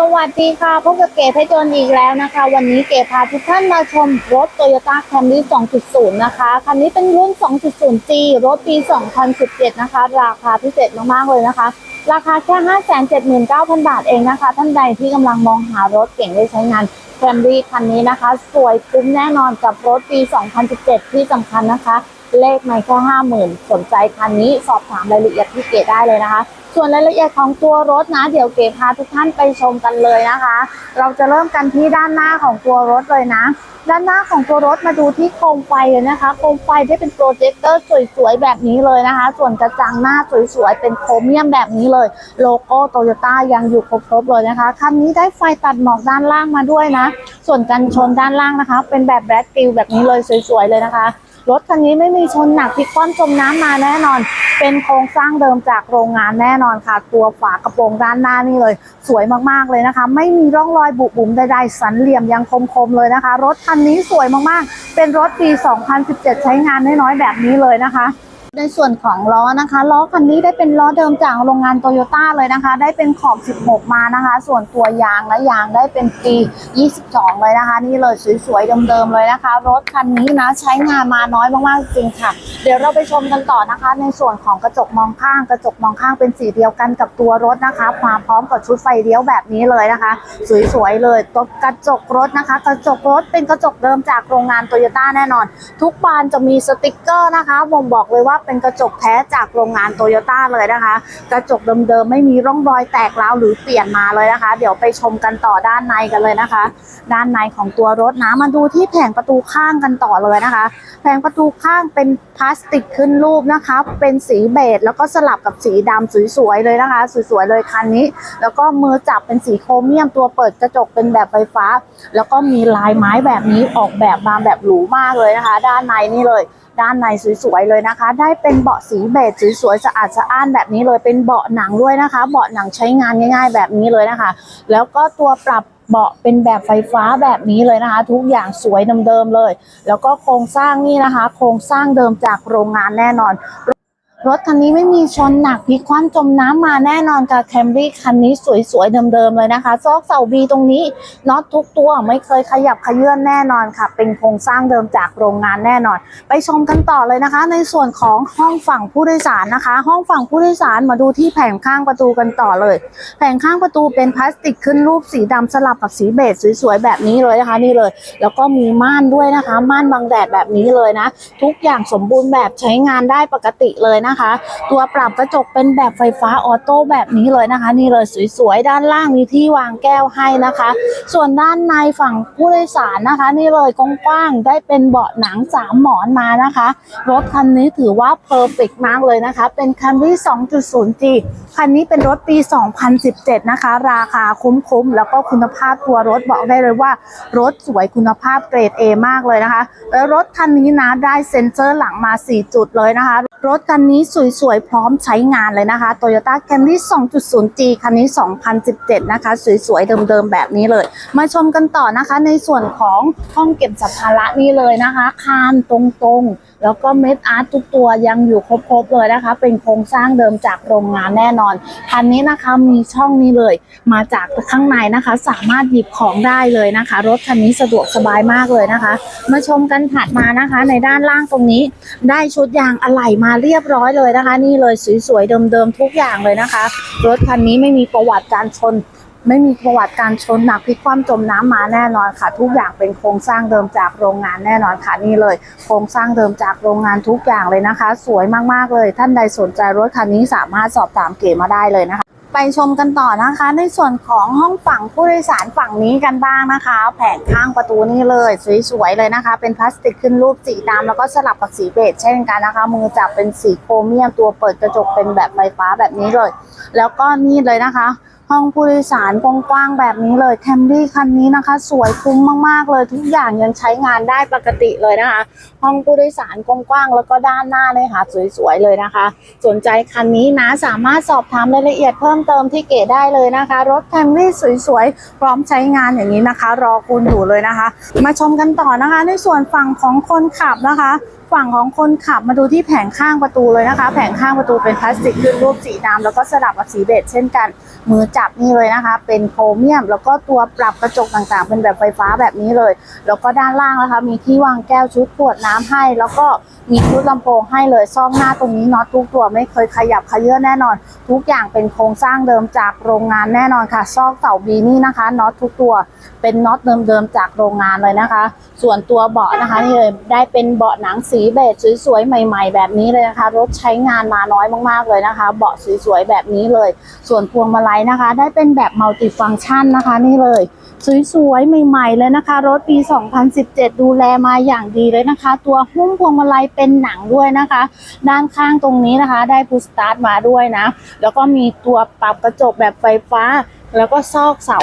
สวัสดีค่ะ พบกับเก๋ไทจนอีกแล้วนะคะ วันนี้เก๋พาทุกท่านมาชมรถ Toyota Camry 2.0 นะคะ คันนี้เป็นรุ่น 2.0G รถปี 2017 นะคะ ราคาพิเศษมาก ๆ เลยนะคะ ราคาแค่ 579,000 บาทเองนะคะ ท่านใดที่กำลังมองหารถเก่งได้ใช้งาน Camry คันนี้นะคะ สวยคุ้มแน่นอนกับรถปี 2017 ที่สำคัญนะคะ เลขไม่แค่ 50,000 สนใจคันนี้สอบถามรายละเอียดที่เก๋ได้เลยนะคะ ส่วนรายละเอียดของตัวรถนะ เดี๋ยวเก๋พาทุกท่านไปชมกันเลยนะคะ เราจะเริ่มกันที่ด้านหน้าของตัวรถเลยนะ ด้านหน้าของตัวรถมาดูที่โคมไฟเลยนะคะโคมไฟที่เป็นโปรเจคเตอร์สวยๆแบบนี้เลยนะคะ ส่วนกระจังหน้าสวยๆเป็นโครเมียมแบบนี้เลย โลโก้โตโยต้ายังอยู่ครบๆเลยนะคะคันนี้ได้ไฟตัดหมอกด้านล่างมาด้วยนะ ส่วนกันชนด้านล่างนะคะ เป็นแบบแบล็คกิลแบบนี้เลยสวยๆเลยนะคะ รถคันนี้ไม่มีชนหนักพลิกคว่ำจมน้ำมาแน่นอน เป็นโครงสร้างเดิมจากโรงงานแน่นอนค่ะ ตัวฝากระโปรงด้านหน้านี่เลย สวยมากๆเลยนะคะ ไม่มีร่องรอยบุบุ๋มใดๆสันเหลี่ยมยังคมๆเลยนะคะ รถคันนี้สวยมากๆ เป็นรถปี 2017 ใช้งานน้อยๆแบบนี้เลยนะคะ ในส่วนของล้อนะคะล้อคันนี้ได้เป็นล้อเดิมจากโรงงานโตโยต้าเลยนะคะ ได้เป็นขอบ 16 มานะคะ ส่วนตัวยางและยางได้เป็นปี 22 เลยนะคะ นี่เลยสวยๆเดิมๆเลยนะคะ รถคันนี้นะใช้งานมาน้อยมากๆจริงค่ะ เดี๋ยวเราไปชมกันต่อนะคะ ในส่วนของกระจกมองข้าง กระจกมองข้างเป็นสีเดียวกันกับตัวรถนะคะมาพร้อมกับชุดไฟเลี้ยวแบบนี้เลยนะคะ สวยๆเลยตัวกระจกรถนะคะ กระจกรถเป็นกระจกเดิมจากโรงงานโตโยต้าแน่นอน ทุกบานจะมีสติกเกอร์นะคะบ่งบอกเลยว่าเป็นกระจกแท้จากโรงงานโตโยต้าเลยนะคะ กระจกเดิมๆไม่มีร่องรอยแตกร้าวหรือเปลี่ยนมาเลยนะคะ เดี๋ยวไปชมกันต่อด้านในกันเลยนะคะ ด้านในของตัวรถนะมาดูที่แผงประตูข้างกันต่อเลยนะคะ แผงประตูข้างเป็นพลาสติกขึ้นรูปนะคะ เป็นสีเบจแล้วก็สลับกับสีดำสวยๆเลยนะคะ สวยๆเลยคันนี้ แล้วก็มือจับเป็นสีโครเมียมตัวเปิดกระจกเป็นแบบไฟฟ้า แล้วก็มีลายไม้แบบนี้ออกแบบมาแบบหรูมากเลยนะคะ ด้านในนี่เลย ด้านในสวยๆเลยนะคะ ได้เป็นเบาะสีเบจสวยๆสะอาดสะอ้านแบบนี้เลยเป็นเบาะหนังด้วยนะคะ เบาะหนังใช้งานง่าย ๆ แบบนี้เลยนะคะ แล้วก็ตัวปรับเบาะเป็นแบบไฟฟ้าแบบนี้เลยนะคะ ทุกอย่างสวยเดิมๆเลย แล้วก็โครงสร้างนี่นะคะ โครงสร้างเดิมจากโรงงานแน่นอน รถคันนี้ไม่มีชนหนักพลิกคว่ำจมน้ำมาแน่นอนกับแคมรี่คันนี้สวยๆเดิมๆเลยนะคะ ซอกเสาบีตรงนี้น็อตทุกตัวไม่เคยขยับขยื่นแน่นอนค่ะ เป็นโครงสร้างเดิมจากโรงงานแน่นอน ไปชมกันต่อเลยนะคะ ในส่วนของห้องฝั่งผู้โดยสารนะคะ ห้องฝั่งผู้โดยสารมาดูที่แผงข้างประตูกันต่อเลย แผงข้างประตูเป็นพลาสติกขึ้นรูปสีดำสลับกับสีเบจสวยๆแบบนี้เลยนะคะนี่เลย แล้วก็มีม่านด้วยนะคะ ม่านบังแดดแบบนี้เลยนะ ทุกอย่างสมบูรณ์แบบใช้งานได้ปกติเลยนะคะ ตัวปรับกระจกเป็นแบบไฟฟ้าออโต้แบบนี้เลยนะคะ นี่เลยสวยๆ ด้านล่างมีที่วางแก้วให้นะคะ ส่วนด้านในฝั่งผู้โดยสารนะคะ นี่เลยกว้างๆได้เป็นเบาะหนังสามหมอนมานะคะ รถคันนี้ถือว่าเพอร์เฟกมากเลยนะคะ เป็น Camry 2.0G คันนี้เป็นรถปี 2017 นะคะ ราคาคุ้มๆ แล้วก็คุณภาพตัวรถบอกได้เลยว่า รถสวยคุณภาพเกรด A มากเลยนะคะ แล้วรถคันนี้นะได้เซ็นเซอร์หลังมา 4 จุดเลยนะคะ รถคันนี้สวยๆ พร้อมใช้งานเลยนะคะ Toyota Camry 2.0G คันนี้ 2017 นะคะ สวยๆ เดิมๆ แบบนี้เลย มาชมกันต่อนะคะ ในส่วนของห้องเก็บสัมภาระนี่เลยนะคะ คานตรงๆ แล้วก็เม็ดอาร์ตทุกตัวยังอยู่ครบๆ เลยนะคะ เป็นโครงสร้างเดิมจากโรงงานแน่นอน คันนี้นะคะมีช่องนี้เลย มาจากข้างในนะคะ สามารถหยิบของได้เลยนะคะ รถคันนี้สะดวกสบายมากเลยนะคะ มาชมกันถัดมานะคะ ในด้านล่างตรงนี้ ได้ชุดยางอะไหล่มาาเรียบร้อยเลยนะคะ นี่เลยสวยๆเดิมๆทุกอย่างเลยนะคะ รถคันนี้ไม่มีประวัติการชน ไม่มีประวัติการชนหนักพลิกคว่ำจมน้ำมาแน่นอนค่ะ ทุกอย่างเป็นโครงสร้างเดิมจากโรงงานแน่นอนค่ะนี่เลย โครงสร้างเดิมจากโรงงานทุกอย่างเลยนะคะ สวยมากๆเลย ท่านใดสนใจรถคันนี้สามารถสอบถามเก๋มาได้เลยนะคะ ไปชมกันต่อนะคะ ในส่วนของห้องฝั่งผู้โดยสารฝั่งนี้กันบ้างนะคะ แผงข้างประตูนี่เลย สวยๆเลยนะคะ เป็นพลาสติกขึ้นรูปสีดำแล้วก็สลับกับสีเบจเช่นกันนะคะ มือจับเป็นสีโครเมียมตัวเปิดกระจกเป็นแบบไฟฟ้าแบบนี้เลย แล้วก็นี่เลยนะคะ ห้องผู้โดยสารกว้างๆแบบนี้เลยแคมรี่คันนี้นะคะ สวยคุ้มมากๆเลยทุกอย่างยังใช้งานได้ปกติเลยนะคะ ห้องผู้โดยสารกว้างๆแล้วก็ด้านหน้าเลยค่ะ สวยๆเลยนะคะ สนใจคันนี้นะสามารถสอบถามรายละเอียดเพิ่มเติมที่เก๋ได้เลยนะคะ รถแคมรี่สวยๆพร้อมใช้งานอย่างนี้นะคะ รอคุณอยู่เลยนะคะ มาชมกันต่อนะคะ ในส่วนฝั่งของคนขับนะคะฝั่งของคนขับมาดูที่แผงข้างประตูเลยนะคะ แผงข้างประตูเป็นพลาสติกขึ้นรูปสีดำแล้วก็สลับกับสีเบจเช่นกันมือจับนี่เลยนะคะ เป็นโครเมียม แล้วก็ตัวปรับกระจกต่างๆ เป็นแบบไฟฟ้าแบบนี้เลย แล้วก็ด้านล่างนะคะ มีที่วางแก้วชุดขวดน้ำให้ แล้วก็มีชุดลำโพงให้เลยซ่อมหน้าตรงนี้น็อตทุกตัวไม่เคยขยับขยื่นแน่นอน ทุกอย่างเป็นโครงสร้างเดิมจากโรงงานแน่นอนค่ะ ซอกเสาบีนี่นะคะน็อตทุกตัวเป็นน็อตเดิมๆจากโรงงานเลยนะคะ ส่วนตัวเบาะนะคะนี่เลยได้เป็นเบาะหนังสีเบจสวยๆใหม่ ๆ แบบนี้เลยนะคะ รถใช้งานมาน้อยมากๆเลยนะคะ เบาะสวยๆแบบนี้เลย ส่วนพวงมาลัยนะคะได้เป็นแบบมัลติฟังก์ชันนะคะ นี่เลย สวยๆ ใหม่ๆ เลยนะคะ รถปี 2017 ดูแลมาอย่างดีเลยนะคะ ตัวหุ้มพวงมาลัยเป็นหนังด้วยนะคะ ด้านข้างตรงนี้นะคะ ได้พุชสตาร์ทมาด้วยนะ แล้วก็มีตัวปรับกระจกแบบไฟฟ้า แล้วก็ซอกเสา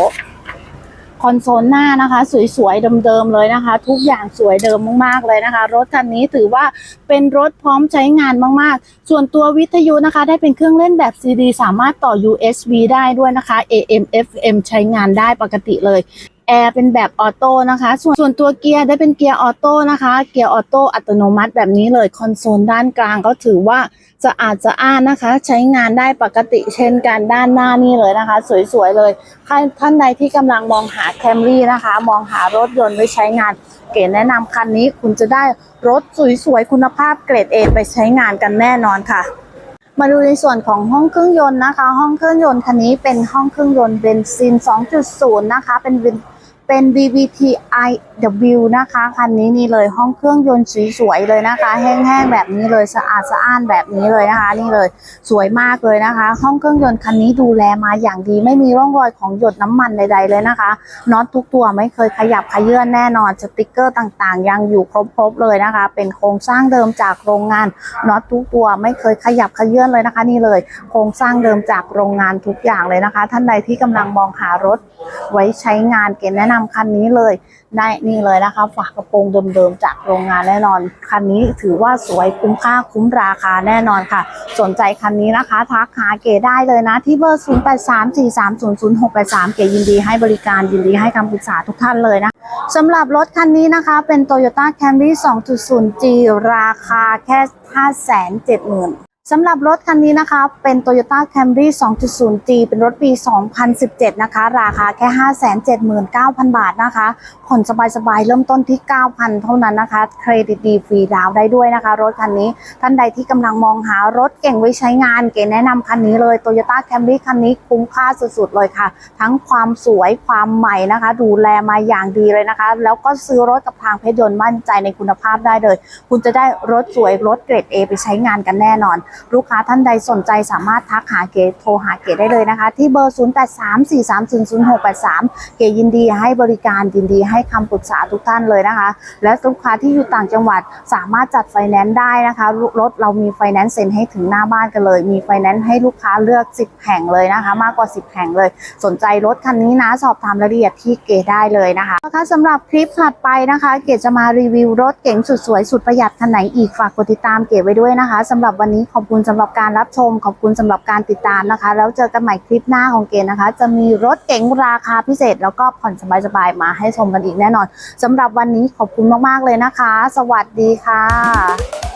คอนโซลหน้านะคะ สวยๆเดิมๆเลยนะคะ ทุกอย่างสวยเดิมมากๆเลยนะคะ รถคันนี้ถือว่าเป็นรถพร้อมใช้งานมากๆ ส่วนตัววิทยุนะคะ ได้เป็นเครื่องเล่นแบบ CD สามารถต่อ USB ได้ด้วยนะคะ AM FM ใช้งานได้ปกติเลย แอร์เป็นแบบออโต้นะคะ ส่วนส่วนตัวเกียร์ได้เป็นเกียร์ออโต้นะคะ เกียร์ออโต้อัตโนมัติแบบนี้เลยคอนโซลด้านกลางก็ถือว่าสะอาดสะอ้านนะคะ ใช้งานได้ปกติเช่นกันด้านหน้านี่เลยนะคะ สวยๆเลยท่านท่านใดที่กำลังมองหาแคมรี่นะคะ มองหารถยนต์ไว้ใช้งาน เก๋แนะนำคันนี้คุณจะได้รถสวยๆคุณภาพเกรด A ไปใช้งานกันแน่นอนค่ะมาดูในส่วนของห้องเครื่องยนต์นะคะ ห้องเครื่องยนต์คันนี้เป็นห้องเครื่องยนต์เบนซิน 2.0 นะคะ เป็น เป็นเป็น VVT iW นะคะคันนี้นี่เลยห้องเครื่องยนต์สวยๆเลยนะคะ แห้งๆแบบนี้เลยสะอาดสะอ้านแบบนี้เลยนะคะ นี่เลยสวยมากเลยนะคะ ห้องเครื่องยนต์คันนี้ดูแลมาอย่างดี ไม่มีร่องรอยของหยดน้ำมันใดๆเลยนะคะน็อตทุกตัวไม่เคยขยับขยื่นแน่นอนสติกเกอร์ต่างๆ ยังอยู่ครบๆเลยนะคะ เป็นโครงสร้างเดิมจากโรงงานน็อตทุกตัวไม่เคยขยับขยื่นเลยนะคะ นี่เลย โครงสร้างเดิมจากโรงงานทุกอย่างเลยนะคะ ท่านใดที่กำลังมองหารถไว้ใช้งานเกณฑ์แนะนำคันนี้เลยได้นี่เลยนะคะฝากกระโปรงเดิมๆจากโรงงานแน่นอน คันนี้ถือว่าสวยคุ้มค่าคุ้มราคาแน่นอนค่ะ สนใจคันนี้นะคะทักหาเก๋ได้เลยนะที่เบอร์ 0834300683 เก๋ยินดีให้บริการยินดีให้คำปรึกษาทุกท่านเลยนะสำหรับรถคันนี้นะคะ เป็น Toyota Camry 2.0G ราคาแค่ 570,000 สำหรับรถคันนี้นะคะ เป็น Toyota Camry 2.0G เป็นรถปี 2017 นะคะ ราคาแค่ 579,000 บาทนะคะ ผ่อนสบายๆ เริ่มต้นที่ 9,000 เท่านั้นนะคะ เครดิตดีฟรีดาวน์ได้ด้วยนะคะ รถคันนี้ ท่านใดที่กำลังมองหารถเก่งไว้ใช้งาน เก๋แนะนำคันนี้เลย Toyota Camry คันนี้คุ้มค่าสุดๆ เลยค่ะ ทั้งความสวย ความใหม่นะคะ ดูแลมาอย่างดีเลยนะคะ แล้วก็ซื้อรถกับทางเพชรยนต์มั่นใจในคุณภาพได้เลย คุณจะได้รถสวย รถเกรด A ไปใช้งานกันแน่นอนลูกค้าท่านใดสนใจสามารถทักหาเก๋โทรหาเก๋ได้เลยนะคะ ที่เบอร์ 0834300683 เก๋ยินดีให้บริการยินดีให้คำปรึกษาทุกท่านเลยนะคะ และลูกค้าที่อยู่ต่างจังหวัดสามารถจัดไฟแนนซ์ได้นะคะรถเรามีไฟแนนซ์เซ็นให้ถึงหน้าบ้านกันเลย มีไฟแนนซ์ให้ลูกค้าเลือก 10 แห่งเลยนะคะ มากกว่า 10 แห่งเลย สนใจรถคันนี้นะสอบถามรายละเอียดที่เก๋ได้เลยนะคะนะคะสำหรับคลิปถัดไปนะคะ เก๋จะมารีวิวรถเก๋งสุดสวยสุดประหยัดคันไหนอีกฝากกดติดตามเก๋ไว้ด้วยนะคะสำหรับวันนี้ขอบบคุณสำหรับการรับชม ขอบคุณสำหรับการติดตามนะคะ แล้วเจอกันใหม่คลิปหน้าของเก๋นะคะ จะมีรถเก๋งราคาพิเศษ แล้วก็ผ่อนสบายๆมาให้ชมกันอีกแน่นอนสำหรับวันนี้ขอบคุณมากๆเลยนะคะ สวัสดีค่ะ